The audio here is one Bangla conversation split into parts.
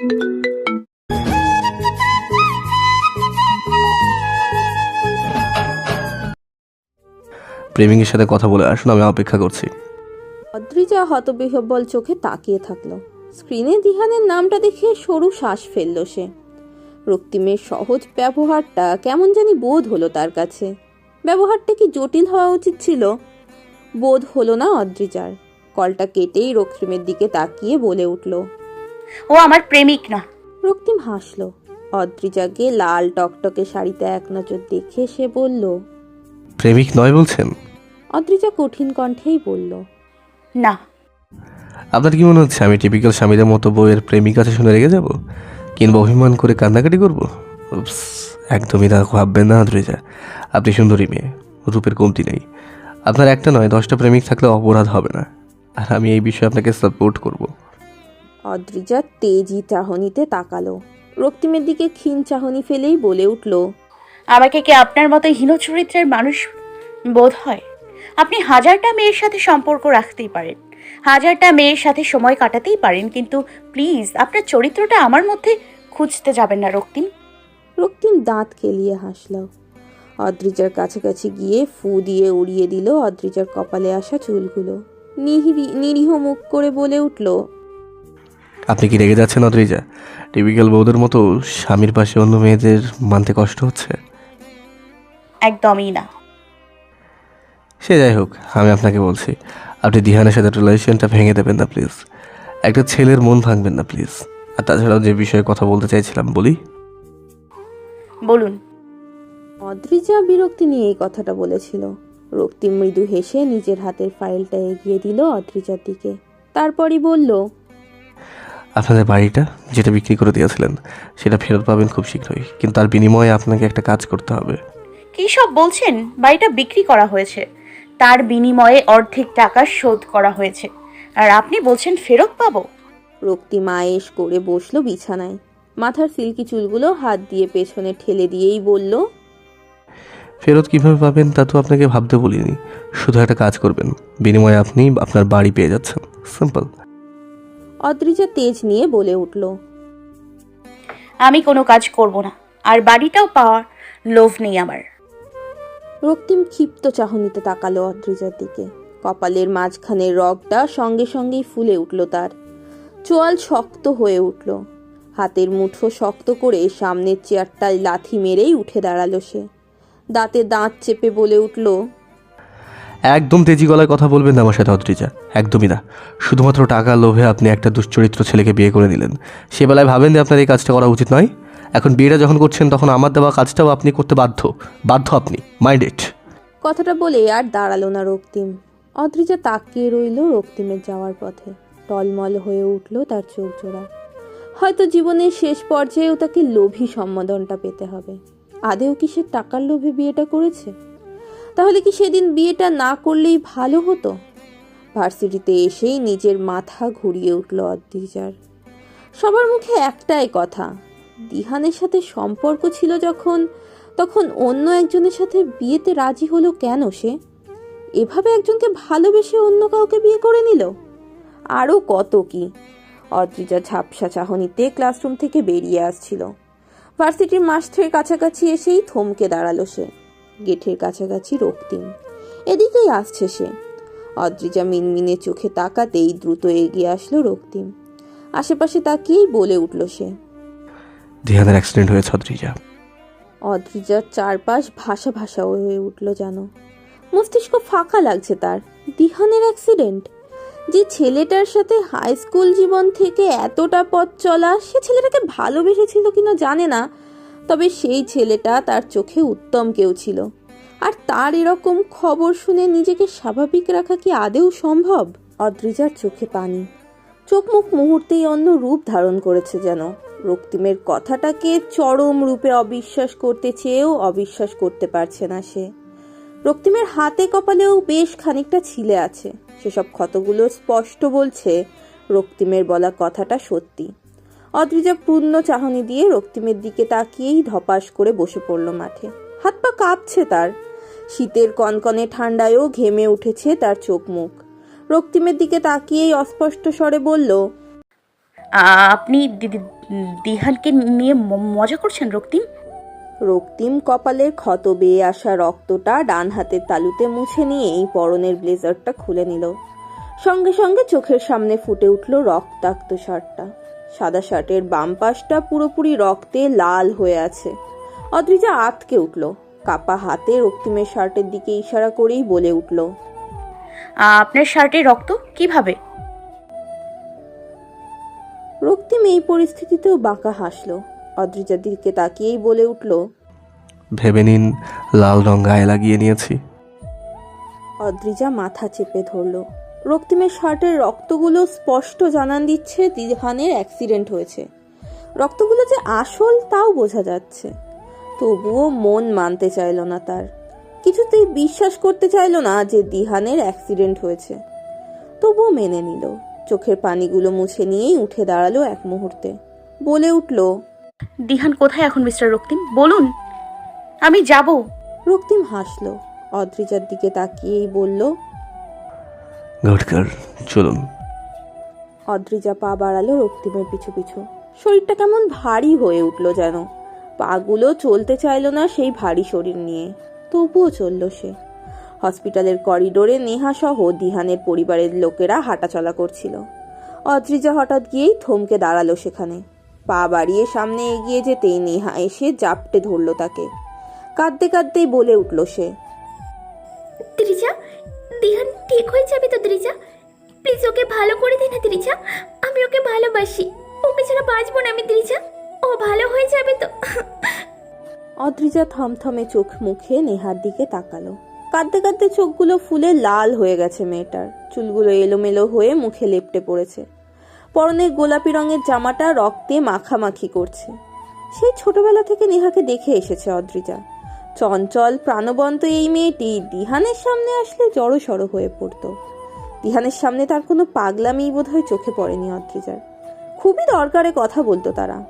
প্রেমিকের সাথে কথা বলে আসুন, আমি অপেক্ষা করছি। অদ্রিজা হতবিহব্বল চোখে তাকিয়ে থাকল। স্ক্রিনে দিহানের নামটা দেখে সরু শ্বাস ফেলল সে। রক্তিমের সহজ ব্যবহারটা কেমন জানি বোধ হলো তার কাছে। ব্যবহারটা কি জটিল হওয়া উচিত ছিল? বোধ হলো না অদ্রিজার। কলটা কেটেই রক্তিমের দিকে তাকিয়ে বলে উঠল। ও আমার প্রেমিক না। রক্তিম হাসলো। অদ্রিজাকে লাল টকটকে শাড়িতে এক নজর দেখে সে বলল প্রেমিক নয় বলছেন? অদ্রিজা কঠিন কণ্ঠেই বলল না। আপনার কি মনে হচ্ছে আমি টিপিক্যাল স্বামীদের মতো বইয়ের প্রেমিক আছে শুনে রেগে যাব? কিংবা অভিমান করে কান্নাকাটি করব? উপস, একদমই তা ভাববেন না আদ্রিজা আপনি সুন্দরী মেয়ে রূপের কমতি নেই। আপনার একটা নয় দশটা প্রেমিক থাকলে অপরাধ হবে না। আর আমি এই বিষয়ে আপনাকে সাপোর্ট করব। অদ্রিজা তেজি চাহনিতে তাকালো। রক্তিমের দিকে ক্ষীণ চাহনি ফেলেই বলে উঠল আমাকে কি আপনার মতো হীন চরিত্রের মানুষ বোধ হয়? আপনি হাজারটা মেয়ের সাথে সম্পর্ক রাখতেই পারেন। হাজারটা মেয়ের সাথে সময় কাটাতেই পারেন কিন্তু প্লিজ আপনার চরিত্রটা আমার মধ্যে খুঁজতে যাবেন না রক্তিম। রক্তিম দাঁত কেলিয়ে হাসল। অদ্রিজার কাছাকাছি গিয়ে ফু দিয়ে উড়িয়ে দিল অদ্রিজার কপালে আসা চুলগুলো। নিরীহ মুখ করে বলে উঠল আপনি কি রেগে যাচ্ছেন অদ্রিজা? টিপিক্যাল বউদের মতো স্বামীর পাশে অন্য মেয়েদের মানতে কষ্ট হচ্ছে? একদমই না। সে যাই হোক আমি আপনাকে বলছি আপনি দিহানের সাথে রিলেশনটা ভেঙে দেবেন না প্লিজ। একটা ছেলের মন ভাঙবেন না প্লিজ। আর তাছাড়াও যে বিষয়ে কথা বলতে চাইছিলাম বলি? বলুন। অদ্রিজা বিরক্তি নিয়ে এই কথাটা বলেছিল। রক্তিম মৃদু হেসে নিজের হাতের ফাইলটা এগিয়ে দিল অদ্রিজার দিকে। তারপরই বলল আপনাদের বাড়িটা যেটা বিক্রি করে দিয়েছিলেন সেটা ফেরত পাবেন খুব শীঘ্রই। কিন্তু তার বিনিময়ে আপনাকে একটা কাজ করতে হবে। কী সব বলছেন? বাড়িটা বিক্রি করা হয়েছে। তার বিনিময়ে অর্ধেক টাকা শোধ করা হয়েছে। আর আপনি বলছেন ফেরত পাবো? রক্তিম আয়েস করে বসল বিছানায়। মাথার সিল্কি চুলগুলো হাত দিয়ে পেছনে ঠেলে দিয়েই বলল ফেরত কীভাবে পাবেন তা তো আপনাকে ভাবতে বলিনি। শুধু একটা কাজ করবেন। বিনিময়ে আপনি আপনার বাড়ি পেয়ে যাচ্ছেন। সিম্পল। অদ্রিজা তেজ নিয়ে বলে উঠল আমি কোনো কাজ করব না আর বাড়িটাও পাওয়ার লোভ নেই আমার। রক্তিম ক্ষিপ্ত চাহনিতে তাকালো অদ্রিজার দিকে। কপালের মাঝখানের রগটা সঙ্গে সঙ্গেই ফুলে উঠল তার। চোয়াল শক্ত হয়ে উঠল। হাতের মুঠো শক্ত করে সামনের চেয়ারটায় লাথি মেরেই উঠে দাঁড়াল সে। দাঁতে দাঁত চেপে বলে উঠল একদম তেজি গলায় কথা বলবেন না আমার সাথে অদ্রিজা একদমই না। শুধুমাত্র টাকা, লোভে আপনি একটা দুশ্চরিত্র ছেলেকে বিয়ে করে নিলেন। সে বেলায় ভাবেন যে আপনার এই কাজটা করা উচিত নয়? এখন বিয়েটা যখন করছেন, তখন আমার দেওয়া কাজটাও আপনি করতে বাধ্য। বাধ্য আপনি। মাইন্ড ইট কথাটা বলে আর দাঁড়াল না রক্তিম। অদ্রিজা তাকিয়ে রইল রক্তিমের যাওয়ার পথে। টলমল হয়ে উঠল তার চোখ জোড়া। হয়তো জীবনের শেষ পর্যায়েও তাকে লোভী সম্বোধনটা পেতে হবে। আদেও কি সে টাকার লোভে বিয়েটা করেছে? তাহলে কি সেদিন বিয়েটা না করলেই ভালো হতো? ভার্সিটিতে এসেই নিজের মাথা ঘুরিয়ে উঠল অদ্রিজার। সবার মুখে একটাই কথা, দিহানের সাথে সম্পর্ক ছিল যখন, তখন অন্য একজনের সাথে বিয়েতে রাজি হলো কেন সে? এভাবে একজনকে ভালোবেসে অন্য কাউকে বিয়ে করে নিল? আরও কত কি? অদ্রিজা ঝাপসা চাহনিতে ক্লাসরুম থেকে বেরিয়ে আসছিল। ভার্সিটির মাস্টারের কাছাকাছি এসেই থমকে দাঁড়াল সে। গেটের কাছাকাছি রক্তিম। এদিকেই আসছে সে। অদ্রিজা মিনমিনে চোখে তাকাতেই দ্রুত এগিয়ে আসলো রক্তিম। আশেপাশে তাকিয়েই বলে উঠল সে। ধ্যানের অ্যাক্সিডেন্ট হয়েছে অদ্রিজা। অদ্রিজার চারপাশ ভাষা ভাষা হয়ে উঠল যেন। মস্তিষ্ক ফাঁকা লাগছে তার। দিহানের অ্যাক্সিডেন্ট যে ছেলেটার সাথে হাই স্কুল জীবন থেকে এতটা পথ চলা সে ছেলেটাকে ভালোবেসেছিল কিনা জানে না। তবে সেই ছেলেটা তার চোখে উত্তম কেউ ছিল। আর তার এরকম খবর শুনে নিজেকে স্বাভাবিক রাখা কি আদেও সম্ভব? অদ্রিজার চোখে পানি। চোখ মুখ মুহূর্তেই অন্য রূপ ধারণ করেছে যেন। রক্তিমের কথাটাকে চরম রূপে অবিশ্বাস করতে চেয়েও অবিশ্বাস করতে পারছে না সে। রক্তিমের হাতে কপালেও বেশ খানিকটা ছিলে আছে। সেসব ক্ষতগুলো স্পষ্ট বলছে রক্তিমের বলা কথাটা সত্যি। অদ্রিজা পূর্ণ চাহনি দিয়ে রক্তিমের দিকে তাকিয়েই ধপাস করে বসে পড়ল মাঠে। হাত পা কাঁপছে তার। শীতের কনকনে ঠান্ডায়ও ঘেমে উঠেছে তার চোখ মুখ। রক্তিমের দিকে তাকিয়েই অস্পষ্ট স্বরে বলল আপনি দিহানকে নিয়ে মজা করছেন রক্তিম? রক্তিম কপালের ক্ষত বেয়ে আসা রক্তটা ডান হাতের তালুতে মুছে নিয়ে এই পরনের ব্লেজারটা খুলে নিল। সঙ্গে সঙ্গে চোখের সামনে ফুটে উঠল রক্তাক্ত শার্টটা সাদা শার্টের বাম পাশটা পুরোপুরি রক্তে লাল হয়ে আছে। অদ্রিজা আতকে উঠল। কাপা হাতে রক্তিমের শার্টের দিকে ইশারা করেই বলে উঠল আপনার শার্টে রক্ত? কীভাবে? রক্তিম এই পরিস্থিতিতেও বাঁকা হাসলো। অদ্রিজার দিকে তাকিয়েই বলে উঠল ভেবে নিন লাল রং গায়ে লাগিয়ে নিয়েছি। অদ্রিজা মাথা চেপে ধরল। রক্তিমের শার্টের রক্তগুলো স্পষ্ট জানান দিচ্ছে দিহানের অ্যাক্সিডেন্ট হয়েছে। রক্তগুলো যে আসল তাও বোঝা যাচ্ছে। তবুও মন মানতে চাইল না তার। কিছুতেই বিশ্বাস করতে চাইল না যে দিহানের অ্যাক্সিডেন্ট হয়েছে। তবুও মেনে নিল। চোখের পানিগুলো মুছে নিয়েই উঠে দাঁড়াল এক মুহূর্তে। বলে উঠল দিহান কোথায় এখন মিস্টার রক্তিম? বলুন। আমি যাব। রক্তিম হাসলো। অদ্রিজার দিকে তাকিয়েই বলল গার্ল চলুন। অদ্রিজা পা বাড়ালো রক্তিমের পিছু পিছু। শরীরটা কেমন ভারী হয়ে উঠল যেন। পাগুলো চলতে চাইলো না সেই ভারী শরীর নিয়ে। তবুও চলল সে। হসপিটালের করিডোরে নেহা সহ দিহানের পরিবারের লোকেরা হাঁটাচলা করছিল। অদ্রিজা হঠাৎ গিয়েই থমকে দাঁড়াল সেখানে। পা বাড়িয়ে সামনে এগিয়ে যেতেই নেহা এসে জাপটে ধরলো তাকে। কাঁদতে কাঁদতেই বলে উঠল সে। ত্রিজা দিহান ঠিক হয়ে যাবে তো ত্রিজা প্লিজ ওকে ভালো করে দে না ত্রিজা আমি ওকে ভালোবাসি। ওকে ছাড়া বাঁচবো না আমি ত্রিজা ও ভালো হয়ে যাবে তো। অদ্রিজা থমথমে চোখ মুখে নেহার দিকে তাকালো। কাঁদতে কাঁদতে চোখগুলো ফুলে লাল হয়ে গেছে মেয়েটার। চুলগুলো এলোমেলো হয়ে মুখে লেপটে পড়েছে। পরনে গোলাপি রঙের জামাটা রক্তে মাখামাখি করছে। সেই ছোটবেলা থেকে নেহাকে দেখে এসেছে অদ্রিজা। চঞ্চল প্রাণবন্ত এই মেয়েটি দিহানের সামনে আসলে জড়ো সড়ো হয়ে পড়তো। দিহানের সামনে তার কোনো পাগলামি বোধহয় চোখে পড়েনি অদ্রিজার। খুবই দরকারে কথা বলতো তারা।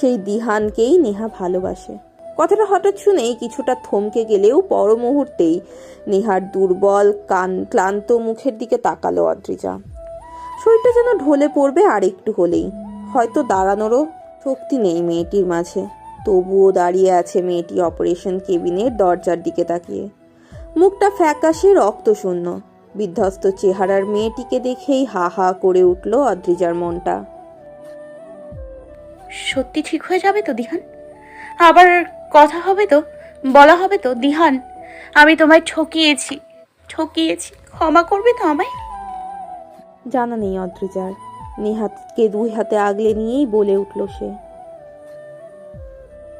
সেই দিহানকেই নেহা ভালোবাসে। কথাটা হঠাৎ শুনেই কিছুটা থমকে গেলেও পর মুহূর্তেই নেহার দুর্বল, কান ক্লান্ত মুখের দিকে তাকালো অদ্রিজা। শরীরটা যেন ঢলে পড়বে আর একটু হলেই। হয়তো দাঁড়ানোরও শক্তি নেই মেয়েটির মাঝে। তবুও দাঁড়িয়ে আছে মেয়েটি অপারেশন কেবিনের দরজার দিকে তাকিয়ে। মুখটা ফ্যাকাশে রক্তশূন্য। বিধ্বস্ত চেহারার মেয়েটিকে দেখেই হা হা করে উঠল অদ্রিজার মনটা। সত্যি ঠিক হয়ে যাবে তো দিহান? আবার কথা হবে তো বলা হবে তো দিহান আমি তোমায় ঠকিয়েছি ঠকিয়েছি। ক্ষমা করবে তো আমায়? জানা নেই অদ্রিজার। নেহাতকে দুই হাতে আগলে নিয়েই বলে উঠল সে।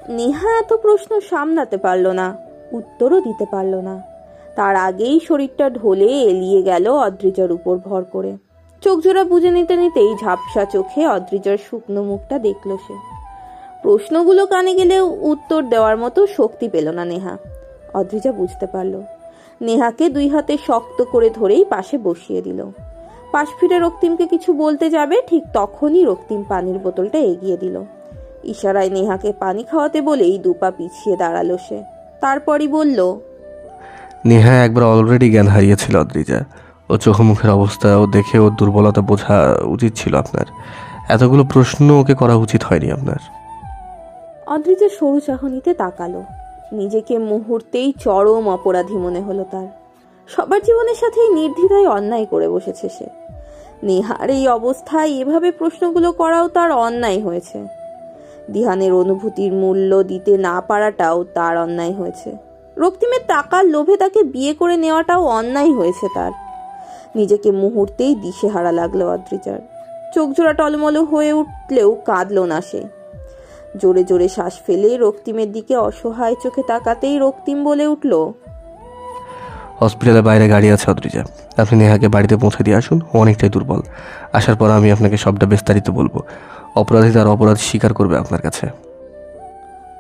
নেহা এত প্রশ্ন সামলাতে পারল না, উত্তরও দিতে পারল না। তার আগেই শরীরটা ঢলে এলিয়ে গেল অদ্রিজার উপর ভর করে। চোখ জোড়া বুঝে নিতে নিতেই ঝাপসা চোখে অদ্রিজার শুকনো মুখটা দেখল সে। প্রশ্নগুলো কানে গেলেও উত্তর দেওয়ার মতো শক্তি পেল না নেহা। অদ্রিজা বুঝতে পারল। নেহাকে দুই হাতে শক্ত করে ধরেই পাশে বসিয়ে দিল। পাশ ফিরে রক্তিমকে কিছু বলতে যাবে, ঠিক তখনই রক্তিম পানির বোতলটা এগিয়ে দিল। ইশারায় নেহাকে পানি খাওয়াতে বলেই দুপা পিছিয়ে দাঁড়াল সে। তারপরই বলল নেহা একবার অলরেডি জ্ঞান হারিয়েছিল অদ্রিজা। ও চোখ মুখের অবস্থা ও দেখে ওর দুর্বলতা বোঝা উচিত ছিল আপনার। এতগুলো প্রশ্ন ওকে করা উচিত হয়নি আপনার। অদ্রিজা সরু চাহনিতে তাকালো। নিজেকে মুহূর্তেই চরম অপরাধী মনে হলো তার। সবার জীবনের সাথেই নির্দ্বিধায় অন্যায় করে বসেছে সে। নেহার এই অবস্থায় এভাবে প্রশ্নগুলো করাও তার অন্যায় হয়েছে। দিহানের অনুভূতির মূল্য দিতে না পারাটাও তার অন্যায় হয়েছে। রক্তিমের টাকার লোভে তাকে বিয়ে করে নেওয়াটাও অন্যায় হয়েছে তার। নিজেকে মুহূর্তেই দিশেহারা লাগল অদ্রিজার। চোখ জোড়া টলমলো হয়ে উঠলেও কাঁদল না সে। জোরে জোরে শ্বাস ফেলে রক্তিমের দিকে অসহায় চোখে তাকাতেই রক্তিম বলে উঠল, হসপিটালের বাইরে গাড়ি আছে, অদ্রিজা। আপনি নেহাকে বাড়িতে পৌঁছে দিয়ে আসুন অনেকটাই দুর্বল। আসার পর আমি আপনাকে সবটা বিস্তারিত বলব। অপরাধী তার অপরাধ স্বীকার করবে আপনার কাছে।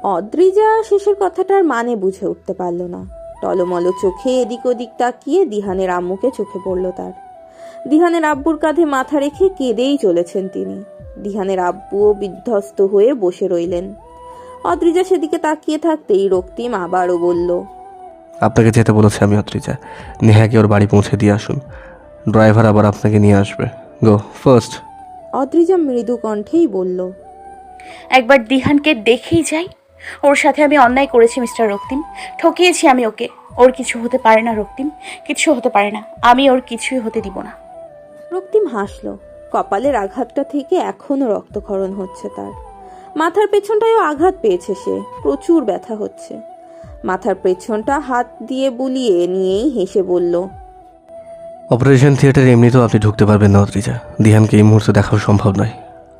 অদ্রিজা শেষের কথাটার মানে বুঝে উঠতে পারল না। টলমলো চোখে এদিক ওদিক তাকিয়ে দিহানের আম্মুকে চোখে পড়ল তার। দিহানের আব্বুর কাঁধে মাথা রেখে কেঁদেই চলেছেন তিনি। দিহানের আব্বুও বিধ্বস্ত হয়ে বসে রইলেন। অদ্রিজা সেদিকে তাকিয়ে থাকতেই রক্তিম আবারও বলল আপনাকে যেতে বলেছে আমি অদ্রিজা। নেহাকে ওর বাড়ি পৌঁছে দিয়ে আসুন। ড্রাইভার আবার আপনাকে নিয়ে আসবে। গো ফার্স্ট। অদ্রিজা মৃদু কণ্ঠেই বলল একবার দিহানকে দেখেই যাই। ওর সাথে আমি অন্যায় করেছি মিস্টার রক্তিম। ঠকিয়েছি আমি ওকে। ওর কিছু হতে পারে না রক্তিম। কিছু হতে পারে না। আমি ওর কিছুই হতে দিব না। রক্তিম হাসল। কপালের আঘাতটা থেকে এখনও রক্তক্ষরণ হচ্ছে তার। মাথার পেছনটায়ও আঘাত পেয়েছে সে। প্রচুর ব্যথা হচ্ছে। মাথার পেছনটা হাত দিয়ে বুলিয়ে নিয়েই হেসে বলল অপারেশন থিয়েটারে এমনিতেও আপনি ঢুকতে পারবেন না অদ্রিজা দিহানকে এই মুহূর্তে দেখাও সম্ভব নয়।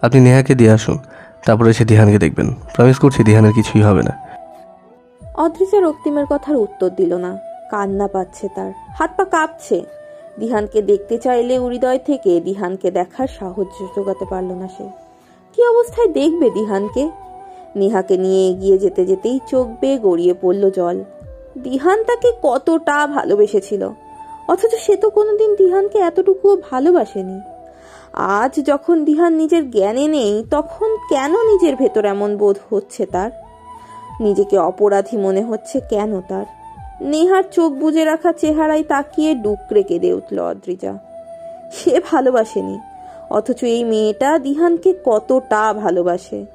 আপনি নেহাকে দিয়ে আসুন, তারপরে এসে দিহানকে দেখবেন। প্রমিস করছি দিহানের কিছুই হবে না। অদ্রিজা রক্তিমের কথার উত্তর দিল না। কান্না পাচ্ছে তার। হাত পা কাঁপছে। দিহানকে দেখতে চাইলে হৃদয় থেকে দিহানকে দেখার সাহস জোগাতে পারল না সে। কি অবস্থায় দেখবে দিহানকে? নেহাকে নিয়ে এগিয়ে যেতে যেতেই চোখ বেয়ে গড়িয়ে পড়ল জল। দিহান তাকে কতটা ভালোবেসেছিল। অথচ সে তো কোনোদিন দিহানকে এতটুকুও ভালোবাসেনি। আজ যখন দিহান নিজের জ্ঞানে নেই, তখন কেন নিজের ভেতর এমন বোধ হচ্ছে তার? নিজেকে অপরাধী মনে হচ্ছে কেন তার? নেহার চোখ বুজে রাখা চেহারায় তাকিয়ে ডুকরে কেঁদে উঠল অদ্রিজা। সে ভালোবাসেনি, অথচ এই মেয়েটা দিহানকে কতটা ভালোবাসে।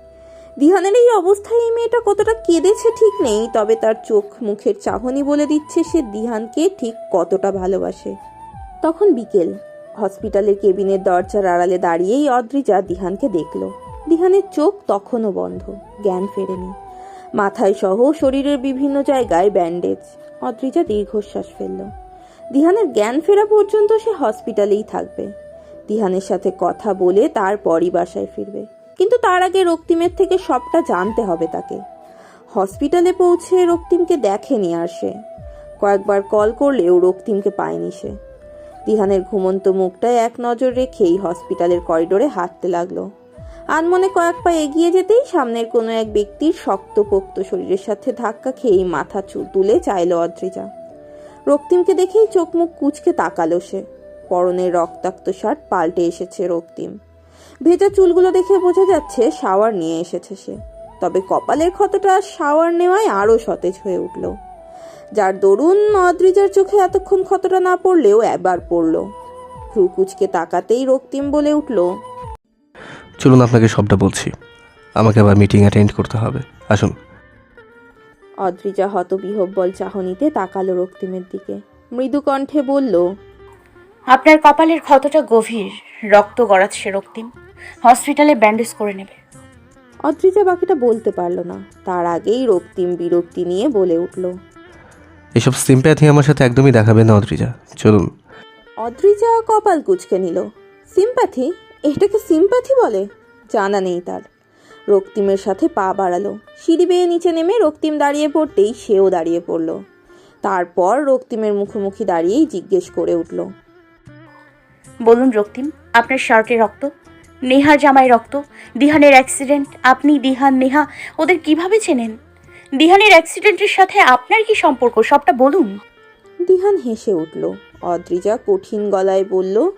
দিহানের এই অবস্থায় এই মেয়েটা কতটা কেঁদেছে ঠিক নেই, তবে তার চোখ মুখের চাহনি বলে দিচ্ছে সে দিহানকে ঠিক কতটা ভালোবাসে। তখন বিকেল, হসপিটালের কেবিনের দরজার আড়ালে দাঁড়িয়েই অদ্রিজা দিহানকে দেখল। দিহানের চোখ তখনও বন্ধ, জ্ঞান ফেরেনি। মাথায় সহ শরীরের বিভিন্ন জায়গায় ব্যান্ডেজ, অদ্রিজা দীর্ঘশ্বাস ফেলল। দিহানের জ্ঞান ফেরা পর্যন্ত সে হসপিটালেই থাকবে। দিহানের সাথে কথা বলে তারপরই বাসায় ফিরবে। কিন্তু তার আগে রক্তিমের থেকে সবটা জানতে হবে তাকে। হসপিটালে পৌঁছে রক্তিমকে দেখেনি আর সে। কয়েকবার কল করলেও রক্তিমকে পায়নি সে। দিহানের ঘুমন্ত মুখটায় এক নজর রেখেই হসপিটালের করিডোরে হাঁটতে লাগল। আনমনে কয়েক পা এগিয়ে যেতেই সামনের কোনো এক ব্যক্তির শক্তপোক্ত শরীরের সাথে ধাক্কা খেয়েই মাথা তুলে চাইল অদ্রিজা। রক্তিমকে দেখেই চোখ মুখ কুচকে তাকালো সে। পরনের রক্তাক্ত শার্ট পাল্টে এসেছে রক্তিম। ভেজা চুলগুলো দেখে বোঝা যাচ্ছে শাওয়ার নিয়ে এসেছে সে। তবে কপালের ক্ষতটা শাওয়ার নেওয়ায় আরও সতেজ হয়ে উঠল। যার দরুন অদ্রিজার চোখে এতক্ষণ ক্ষতটা না পড়লেও এবার পড়ল। ভ্রু কুচকে তাকাতেই রক্তিম বলে উঠল চলুন আপনাকে সবটা বলছি। আমাকে আবার মিটিং অ্যাটেন্ড করতে হবে। আসুন। অদ্রিজা হতবিহব্বল চাহনিতে তাকালো রক্তিমের দিকে। মৃদু কণ্ঠে বলল আপনার কপালের ক্ষতটা গভীর। রক্ত গড়াচ্ছে রক্তিম। হসপিটালে ব্যান্ডেজ করে নেবে। অদ্রিজা বাকিটা বলতে পারল না। তার আগেই রক্তিম বিরক্তি নিয়ে বলে উঠল এসব সিম্প্যাথি আমার সাথে একদমই দেখাবেন না অদ্রিজা। চলুন। অদ্রিজা কপাল কুচকে নিল। সিম্প্যাথি? এটাকে সিম্প্যাথি বলে? জানা নেই তার। রক্তিমের সাথে পা বাড়ালো। সিঁড়ি বেয়ে নিচে নেমে রক্তিম দাঁড়িয়ে পড়তেই সেও দাঁড়িয়ে পড়ল। তারপর রক্তিমের মুখোমুখি দাঁড়িয়েই জিজ্ঞেস করে উঠল বলুন রক্তিম আপনার শার্টে রক্ত? নেহার জামাই রক্ত। দিহানের অ্যাক্সিডেন্ট আপনি দিহান, নেহা, ওদের কীভাবে চেনেন? দিহানের অ্যাক্সিডেন্টের সাথে আপনার কি সম্পর্ক? সবটা বলুন। দিহান হেসে উঠল। অদ্রিজা কঠিন গলায় বলল